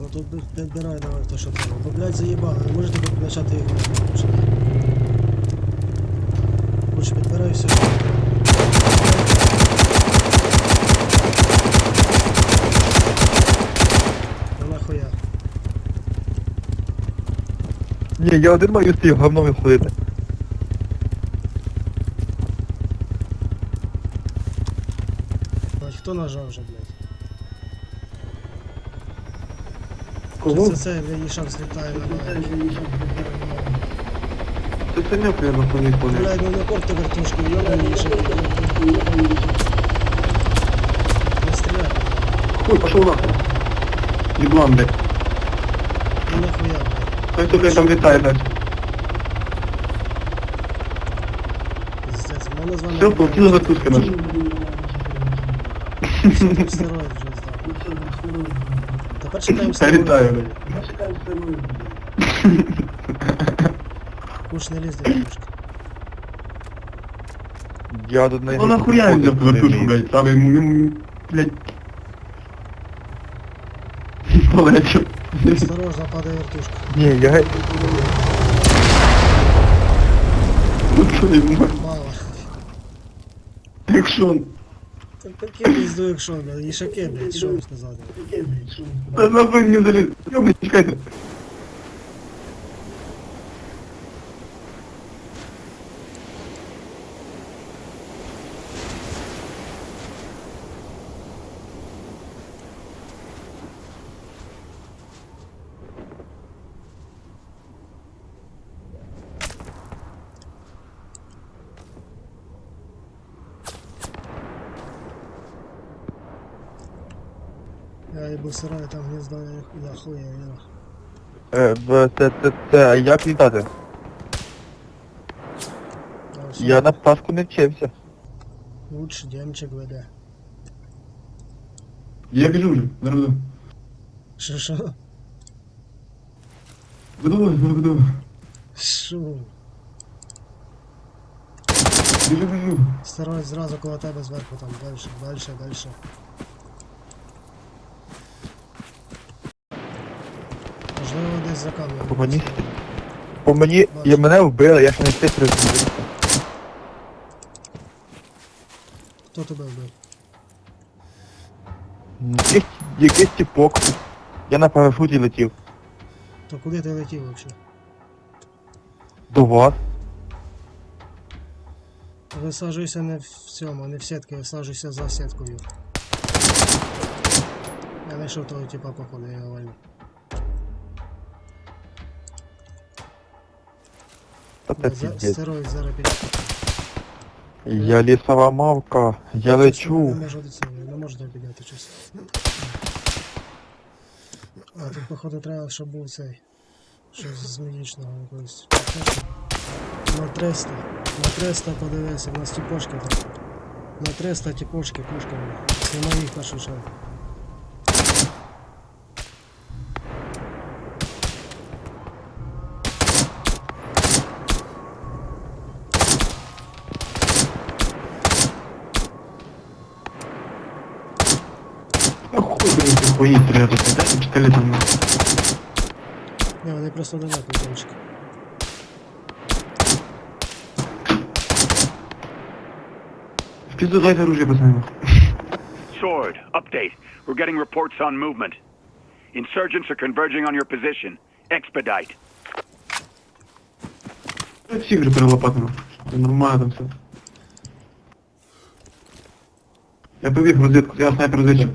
Ну тут підбирай давай то, що треба. Бо, блядь, заїбали, ви можете почати їх почати. Хоч підбирай все. Нахуя. Ні, я один маю цим говном ходити. Хто нажав вже, блядь? Кого? Це це, блядь, Ішак злітає на мене. Це саняк, я на фоні понял. Блядь, ну не корти вертушку, йобаний Ішак. Не стріляй. Хуй, пошел нахуй. Еблан, блядь. Ну нахуя, блядь. Хай сука там літає, блядь. Пиздец, в з вами... Все, полетіла вертушка наша. Стероїд вже здав. Тепер чекаємо Я стероїд. літаю, блядь. Куш не ліз до. Я до неї... Ну нахуя він взяв ту вертушку, блядь, саме йому, йому, блядь. Полетів. Осторожно, падає вертушка. Ні, я. Ну що йому, Мало. якщо... Так таке пізду, якщо, блядь, ішаки, блядь, що вам сказати? Та нахуй не заліз. Йобни, чекайте. Я їбу там гніздо, я, я хуя, я. Е, в- це, це, це, а як літати? Я, на пташку не вчився. Лучше демчик веде. Я біжу вже, зараз веду. Що, що? Веду, веду. Що? Біжу, біжу. Стероїд зразу коло тебе зверху, там, дальше, дальше, дальше. Можливо, десь за камерою. По мені? По мені, я мене вбили, я ще не встиг розуміти. Хто тебе вбив? Якийсь, якийсь тіпок. Я на парашуті летів. То куди ти летів взагалі? До вас. Висаджуйся не в цьому, не в сітки, висаджуйся за сіткою. Я знайшов того типа походу, я його Та це піздець. Стероїд зараз. Я лісова мавка, я Не лечу. можу до цього, не можу підняти щось. А тут походу треба, щоб був цей. Щось з медичного якогось. На 300. На 300 подивися, у нас тіпошки там. На 300 тіпошки пушками. Нема їх чергу. хуйні стріляти, дайте пістолет там. Не, вони просто далеко, девочки. В пізду дайте оружие, пацани. Sword, update. We're getting reports on movement. Insurgents are converging on your position. Expedite. Всі вже перелопатимо. Нормально там все. Я побіг в розвідку, я снайпер розвідчик.